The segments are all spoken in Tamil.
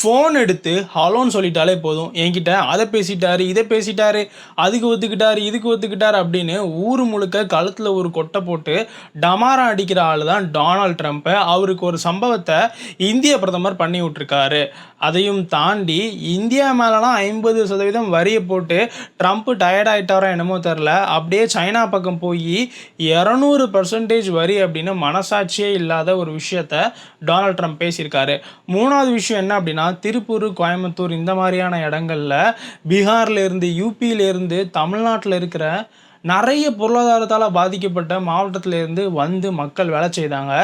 ஃபோன் எடுத்து ஹலோன்னு சொல்லிட்டாலே போதும். என்கிட்ட அதை பேசிட்டாரு இதை பேசிட்டாரு அதுக்கு ஒத்துக்கிட்டாரு இதுக்கு ஒத்துக்கிட்டாரு அப்படின்னு ஊர் முழுக்க கழுத்தில் ஒரு கொட்டை போட்டு டமாரம் அடிக்கிற ஆள் தான் டொனால்ட் ட்ரம்ப்பு. அவருக்கு ஒரு சம்பவத்தை இந்திய பிரதமர் பண்ணி விட்டுருக்காரு. அதையும் தாண்டி இந்தியா மேலலாம் ஐம்பது சதவீதம் வரியை போட்டு ட்ரம்ப் டயர்ட் ஆகிட்டாரோ என்னமோ தெரில அப்படியே சைனா பக்கம் போய் இரநூறு பர்சன்டேஜ் வரி அப்படின்னு மனசாட்சியே இல்லாத ஒரு விஷயத்த டொனால்ட் ட்ரம்ப் பேசியிருக்காரு. மூணாவது விஷயம் என்ன அப்படின்னா திருப்பூர் கோயம்புத்தூர் இந்த மாதிரியான இடங்கள்ல பீகார்லேருந்து யூபியிலேருந்து தமிழ்நாட்டில் இருக்கிற நிறைய பொருளாதாரத்தால் பாதிக்கப்பட்ட மாவட்டத்திலேருந்து வந்து மக்கள் வேலை செய்தாங்க.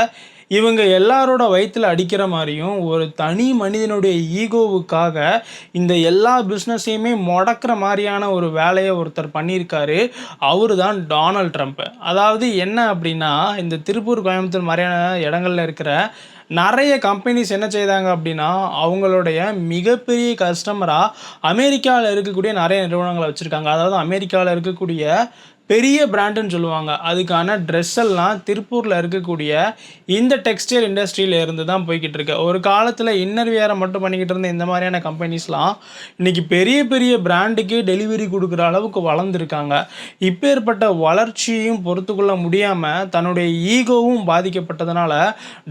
இவங்க எல்லாரோட வயிற்றில் அடிக்கிற மாதிரியும் ஒரு தனி மனிதனுடைய ஈகோவுக்காக இந்த எல்லா பிஸ்னஸையுமே முடக்கிற மாதிரியான ஒரு வேலையை ஒருத்தர் பண்ணியிருக்காரு. அவர் தான் டொனால்ட் ட்ரம்ப். அதாவது என்ன அப்படின்னா இந்த திருப்பூர் கோயம்புத்தூர் மாதிரியான இடங்கள்ல இருக்கிற நிறைய கம்பெனிஸ் என்ன செய்தாங்க அப்படின்னா அவங்களுடைய மிகப்பெரிய கஸ்டமராக அமெரிக்காவில் இருக்கக்கூடிய நிறைய நிறுவனங்களை வச்சுருக்காங்க. அதாவது அமெரிக்காவில் இருக்கக்கூடிய பெரிய பிராண்டுன்னு சொல்லுவாங்க. அதுக்கான ட்ரெஸ் எல்லாம் திருப்பூரில் இருக்கக்கூடிய இந்த டெக்ஸ்டைல் இண்டஸ்ட்ரியில் இருந்து தான் போய்கிட்டு இருக்கு. ஒரு காலத்தில் இன்னர் வியரை மட்டும் பண்ணிக்கிட்டு இருந்த இந்த மாதிரியான கம்பெனிஸ்லாம் இன்றைக்கி பெரிய பெரிய பிராண்டுக்கு டெலிவரி கொடுக்குற அளவுக்கு வளர்ந்துருக்காங்க. இப்பேற்பட்ட வளர்ச்சியும் பொறுத்துக்கொள்ள முடியாமல் தன்னுடைய ஈகோவும் பாதிக்கப்பட்டதுனால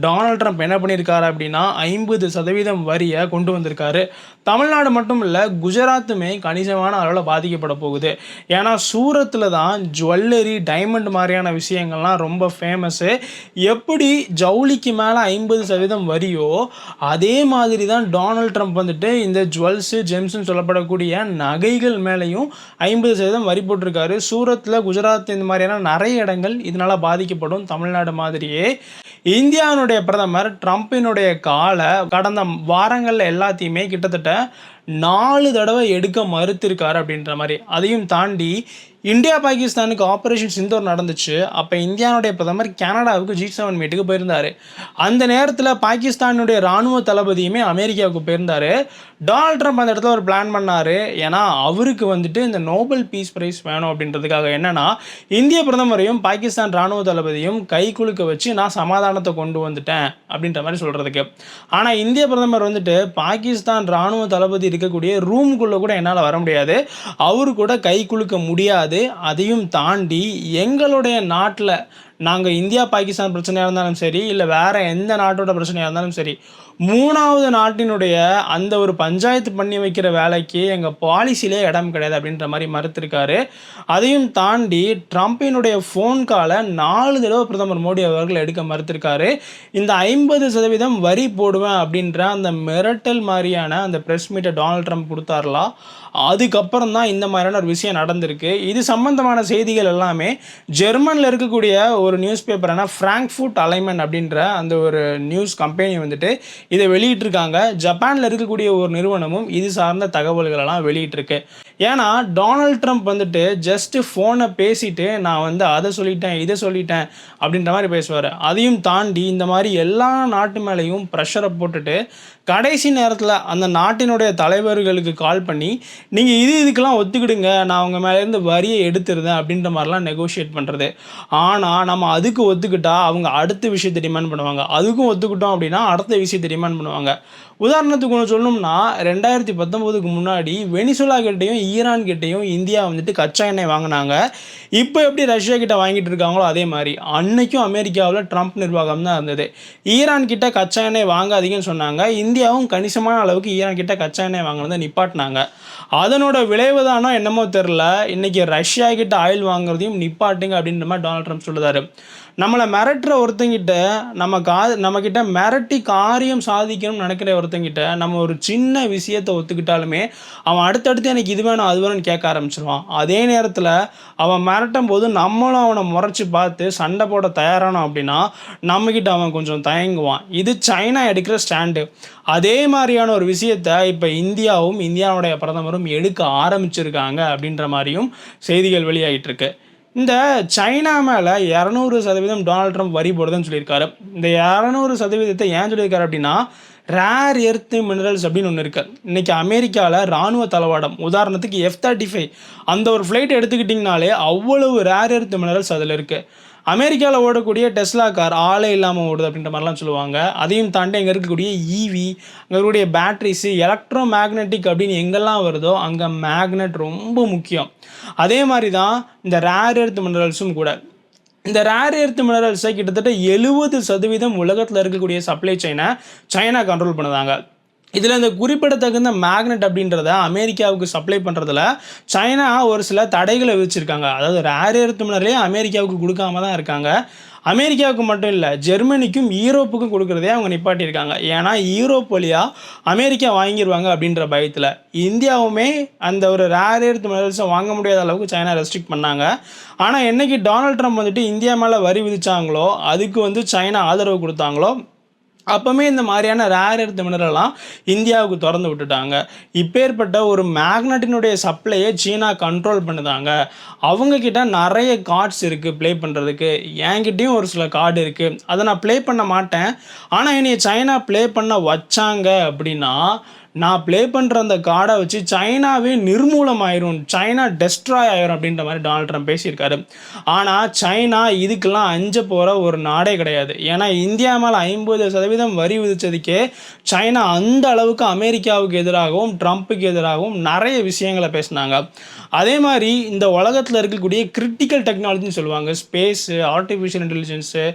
டொனால்ட் ட்ரம்ப் என்ன பண்ணியிருக்காரு அப்படின்னா ஐம்பது சதவீதம் வரியை கொண்டு வந்திருக்காரு. தமிழ்நாடு மட்டும் இல்லை குஜராத்துமே கணிசமான அளவில் பாதிக்கப்பட போகுது. ஏன்னா சூரத்தில் தான் ஜுவல்லரி டைமண்ட் மாதிரியான விஷயங்கள்லாம் ரொம்ப ஃபேமஸ்ஸு எப்படி ஜவுளிக்கு மேலே ஐம்பது சதவீதம் வரியோ அதே மாதிரி தான் டொனால்ட் ட்ரம்ப் வந்துட்டு இந்த ஜுவல்ஸு ஜெம்ஸ்னு சொல்லப்படக்கூடிய நகைகள் மேலேயும் ஐம்பது சதவீதம் வரி போட்டிருக்காரு. சூரத்தில் குஜராத் இந்த மாதிரியான நிறைய இடங்கள் இதனால் பாதிக்கப்படும் தமிழ்நாடு மாதிரியே. இந்தியாவினுடைய பிரதமர் ட்ரம்ப்பினுடைய காலை கடந்த வாரங்களில் எல்லாத்தையுமே கிட்டத்தட்ட நாலு தடவை எடுக்க மறுத்திருக்காரு அப்படின்ற மாதிரி. அதையும் தாண்டி இந்தியா பாகிஸ்தானுக்கு ஆப்ரேஷன் சிந்தூர் நடந்துச்சு. அப்போ இந்தியாவுடைய பிரதமர் கனடாவுக்கு ஜி செவன் மீட்டுக்கு போயிருந்தார். அந்த நேரத்தில் பாகிஸ்தானுடைய இராணுவ தளபதியுமே அமெரிக்காவுக்கு போயிருந்தார். டொனால்ட் ட்ரம்ப் அந்த இடத்துல ஒரு பிளான் பண்ணார். ஏன்னா அவருக்கு வந்துட்டு இந்த நோபல் பீஸ் ப்ரைஸ் வேணும் அப்படின்றதுக்காக என்னென்னா இந்திய பிரதமரையும் பாகிஸ்தான் இராணுவ தளபதியும் கை குலுக்க வச்சு நான் சமாதானத்தை கொண்டு வந்துட்டேன் அப்படின்ற மாதிரி சொல்கிறதுக்கு ஆனால் இந்திய பிரதமர் வந்துட்டு பாகிஸ்தான் இராணுவ தளபதி இருக்கக்கூடிய ரூமுக்குள்ளே கூட என்னால் வர முடியாது. அவரு கூட கை குலுக்க முடியாது. அதையும் தாண்டி எங்களுடைய நாட்டில் நாங்கள் இந்தியா பாகிஸ்தான் பிரச்சனையாக இருந்தாலும் சரி இல்லை வேறு எந்த நாட்டோட பிரச்சனையாக இருந்தாலும் சரி மூணாவது நாட்டினுடைய அந்த ஒரு பஞ்சாயத்து பண்ணி வைக்கிற வேலைக்கு எங்கள் பாலிசிலே இடம் கிடையாது அப்படின்ற மாதிரி மறுத்திருக்காரு. அதையும் தாண்டி ட்ரம்ப்பினுடைய ஃபோன் காலை நாலு தடவை பிரதமர் மோடி அவர்கள் எடுக்க மறுத்திருக்காரு. இந்த ஐம்பது சதவீதம் வரி போடுவேன் அப்படின்ற அந்த மிரட்டல் மாதிரியான அந்த ப்ரெஸ் மீட்டை டொனால்ட் ட்ரம்ப் கொடுத்தாரலாம் அதுக்கப்புறம் தான் இந்த மாதிரியான ஒரு விஷயம் நடந்திருக்கு. இது சம்பந்தமான செய்திகள் எல்லாமே ஜெர்மனில் இருக்கக்கூடிய ஒரு நியூஸ் பேப்பரான ஃப்ராங்க்ஃபுட் அலைமன் அப்படின்ற அந்த ஒரு நியூஸ் கம்பெனி வந்துட்டு இதை வெளியிட்டிருக்காங்க. ஜப்பானில் இருக்கக்கூடிய ஒரு நிறுவனமும் இது சார்ந்த தகவல்களெல்லாம் வெளியிட்டிருக்கு. ஏன்னா டொனால்ட் ட்ரம்ப் வந்துட்டு ஜஸ்ட்டு ஃபோனை பேசிட்டு நான் வந்து அதை சொல்லிட்டேன் இதை சொல்லிட்டேன் அப்படின்ற மாதிரி பேசுவார். அதையும் தாண்டி இந்த மாதிரி எல்லா நாட்டு மேலேயும் ப்ரெஷரை போட்டுட்டு கடைசி நேரத்தில் அந்த நாட்டினுடைய தலைவர்களுக்கு கால் பண்ணி நீங்கள் இது இதுக்கெல்லாம் ஒத்துக்கிடுங்க நான் அவங்க மேலேருந்து வரியை எடுத்துருந்தேன் அப்படின்ற மாதிரிலாம் நெகோஷியேட் பண்ணுறது ஆனால் நம்ம அதுக்கு ஒத்துக்கிட்டா அவங்க அடுத்த விஷயத்தை டிமாண்ட் பண்ணுவாங்க. அதுக்கும் ஒத்துக்கிட்டோம் அப்படின்னா அடுத்த விஷயத்தை டிமாண்ட் பண்ணுவாங்க. உதாரணத்துக்கு ஒன்று சொல்லணும்னா ரெண்டாயிரத்தி பத்தொம்போதுக்கு முன்னாடி வெனிசுலா கிட்டேயும் ஈரான் கிட்டேயும் இந்தியா வந்துட்டு கச்சா எண்ணெய் வாங்கினாங்க. இப்போ எப்படி ரஷ்யா கிட்ட வாங்கிட்டு இருக்காங்களோ அதே மாதிரி அன்னைக்கும் அமெரிக்காவில் ட்ரம்ப் நிர்வாகம் தான் இருந்தது. ஈரான் கிட்ட கச்சா எண்ணெய் வாங்காதீங்கன்னு சொன்னாங்க. இந்தியாவும் கணிசமான அளவுக்கு ஈரான் கிட்ட கச்சா எண்ணெய் வாங்கினதை நிப்பாட்டினாங்க. அதனோட விளைவு தானோ என்னமோ தெரில இன்னைக்கு ரஷ்யா கிட்ட ஆயில் வாங்குறதையும் நிப்பாட்டுங்க அப்படின்ற மாதிரி டொனால்ட் ட்ரம்ப் சொல்லுதாரு. நம்மளை மிரட்டுற ஒருத்தங்கிட்ட நம்ம கா நம்மக்கிட்ட மிரட்டி காரியம் சாதிக்கணும்னு நினைக்கிற ஒருத்தங்கிட்ட நம்ம ஒரு சின்ன விஷயத்தை ஒத்துக்கிட்டாலுமே அவன் அடுத்தடுத்து எனக்கு இது வேணும் அது வேணும்னு கேட்க ஆரம்பிச்சிருவான். அதே நேரத்தில் அவன் மிரட்டும் போது நம்மளும் அவனை முறைச்சி பார்த்து சண்டை போட தயாரானோம் அப்படின்னா நம்மக்கிட்ட அவன் கொஞ்சம் தயங்குவான். இது சைனா எடுக்கிற ஸ்டாண்டு. அதே மாதிரியான ஒரு விஷயத்த இப்போ இந்தியாவும் இந்தியாவுடைய பிரதமரும் எடுக்க ஆரம்பிச்சிருக்காங்க அப்படின்ற மாதிரியும் செய்திகள் வெளியாகிட்டு இருக்கு. இந்த சைனா மேலே இரநூறு சதவீதம் டொனால்ட் ட்ரம்ப் வரி போடுதுன்னு சொல்லியிருக்காரு. இந்த இரநூறு சதவீதத்தை ஏன் சொல்லியிருக்காரு அப்படின்னா ரேர் எர்த்து மினரல்ஸ் அப்படின்னு ஒன்று இருக்குது இன்றைக்கி அமெரிக்காவில் இராணுவ தளவாடம் உதாரணத்துக்கு எஃப் தேர்ட்டி ஃபைவ் அந்த ஒரு ஃப்ளைட் எடுத்துக்கிட்டிங்கனாலே அவ்வளவு ரேர் எர்த்து மினரல்ஸ் அதில் இருக்குது அமெரிக்காவில் ஓடக்கூடிய டெஸ்லா கார் ஆளே இல்லாமல் ஓடுது அப்படின்ற மாதிரிலாம் சொல்லுவாங்க. அதையும் தாண்டி அங்கே இருக்கக்கூடிய ஈவி அங்கே இருக்கக்கூடிய பேட்ரிஸு எலக்ட்ரோ மேக்னெட்டிக் அப்படின்னு எங்கெல்லாம் வருதோ அங்கே மேக்னெட் ரொம்ப முக்கியம். அதே மாதிரி தான் இந்த ரேர் எர்த் மினரல்ஸும் கூட. இந்த ரேர் எர்த் மினரல்ஸை கிட்டத்தட்ட எழுபது சதவீதம் உலகத்தில் இருக்கக்கூடிய சப்ளை செயினை சைனா கண்ட்ரோல் பண்ணுதாங்க. இதில் இந்த குறிப்பிடத்தகுந்த மேக்னெட் அப்படின்றத அமெரிக்காவுக்கு சப்ளை பண்ணுறதுல சைனா ஒரு சில தடைகளை விதிச்சிருக்காங்க. அதாவது ரேர் எர்த் மினரலே அமெரிக்காவுக்கு கொடுக்காம தான் இருக்காங்க. அமெரிக்காவுக்கு மட்டும் இல்லை ஜெர்மனிக்கும் ஈரோப்புக்கும் கொடுக்குறதே அவங்க நிப்பாட்டியிருக்காங்க. ஏன்னா ஈரோப் வழியாக அமெரிக்கா வாங்கிடுவாங்க அப்படின்ற பயத்தில். இந்தியாவுமே அந்த ஒரு ரேர் எர்த் மினரல்ஸை வாங்க முடியாத அளவுக்கு சைனா ரெஸ்ட்ரிக்ட் பண்ணாங்க. ஆனால் என்னைக்கு டொனால்ட் ட்ரம்ப் வந்துட்டு இந்தியா மேலே வரி விதித்தாங்களோ அதுக்கு வந்து சைனா ஆதரவு கொடுத்தாங்களோ அப்போவுமே இந்த மாதிரியான ரேர் எடுத்த மினரல்லாம் இந்தியாவுக்கு திறந்து விட்டுட்டாங்க. இப்பேற்பட்ட ஒரு மேக்னட்டினுடைய சப்ளையை சீனா கண்ட்ரோல் பண்ணுதாங்க. அவங்கக்கிட்ட நிறைய கார்ட்ஸ் இருக்குது ப்ளே பண்ணுறதுக்கு என்கிட்டையும் ஒரு சில கார்டு இருக்குது அதை நான் ப்ளே பண்ண மாட்டேன். ஆனால் என்னைய சைனா ப்ளே பண்ண வச்சாங்க அப்படின்னா நான் ப்ளே பண்ணுற அந்த கார்டை வச்சு சைனாவே நிர்மூலம் ஆயிரும் சைனா டெஸ்ட்ராய் ஆயிரும் அப்படின்ற மாதிரி டொனால்ட் ட்ரம்ப் பேசியிருக்காரு. ஆனால் சைனா இதுக்கெல்லாம் அஞ்ச போகிற ஒரு நாடே கிடையாது. ஏன்னா இந்தியா மேலே ஐம்பது சதவீதம் வரி விதித்ததுக்கே சைனா அந்த அளவுக்கு அமெரிக்காவுக்கு எதிராகவும் ட்ரம்ப்புக்கு எதிராகவும் நிறைய விஷயங்களை பேசினாங்க. அதே மாதிரி இந்த உலகத்தில் இருக்கக்கூடிய கிரிட்டிக்கல் டெக்னாலஜின்னு சொல்லுவாங்க. ஸ்பேஸு ஆர்டிஃபிஷியல் இன்டெலிஜென்ஸு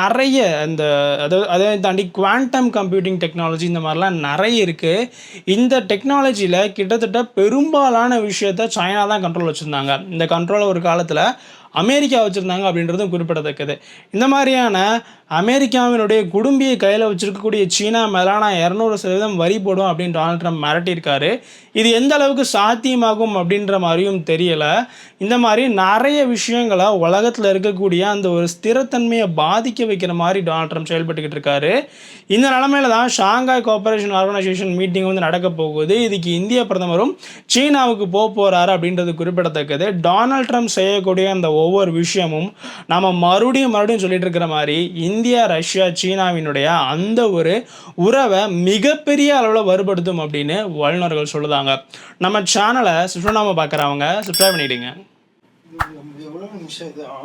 நிறைய அந்த அதாவது அதை தாண்டி குவாண்டம் கம்ப்யூட்டிங் டெக்னாலஜி இந்த மாதிரிலாம் நிறைய இருக்குது இந்த டெக்னாலஜியில் கிட்டத்தட்ட பெரும்பாலான விஷயத்த சைனா தான் கண்ட்ரோல் வச்சுருந்தாங்க. இந்த கண்ட்ரோலை ஒரு காலத்தில் அமெரிக்கா வச்சுருந்தாங்க அப்படின்றதும் குறிப்பிடத்தக்கது. இந்த மாதிரியான அமெரிக்காவினுடைய குடும்பியை கையில் வச்சுருக்கக்கூடிய சீனா மேலே நான் இரநூறு சதவீதம் வரி போடும் அப்படின்னு டொனால்ட் ட்ரம்ப் மிரட்டியிருக்காரு. இது எந்த அளவுக்கு சாத்தியமாகும் அப்படின்ற மாதிரியும் தெரியலை. இந்த மாதிரி நிறைய விஷயங்களை உலகத்தில் இருக்கக்கூடிய அந்த ஒரு ஸ்திரத்தன்மையை பாதிக்க வைக்கிற மாதிரி டொனால்ட் ட்ரம்ப் செயல்பட்டுக்கிட்டு இருக்காரு. இந்த நிலமையில தான் ஷாங்காய் கோஆபரேஷன் ஆர்கனைசேஷன் மீட்டிங் வந்து நடக்க போகுது. இதுக்கு இந்திய பிரதமரும் சீனாவுக்கு போக போகிறாரு அப்படின்றது குறிப்பிடத்தக்கது. டொனால்ட் ட்ரம்ப் செய்யக்கூடிய அந்த ஒவ்வொரு விஷயமும் நம்ம மறுபடியும் மறுபடியும் சொல்லிட்டு இருக்கிற மாதிரி இந்தியா ரஷ்யா சீனாவினுடைய அந்த ஒரு உறவை மிகப்பெரிய அளவில் வறுபடுத்தும் அப்படின்னு வல்லுநர்கள் சொல்லுதாங்க. நம்ம சேனலை சுற்றுலாமல் பார்க்குறவங்க சப்ஸ்கிரைப் பண்ணிடுங்க.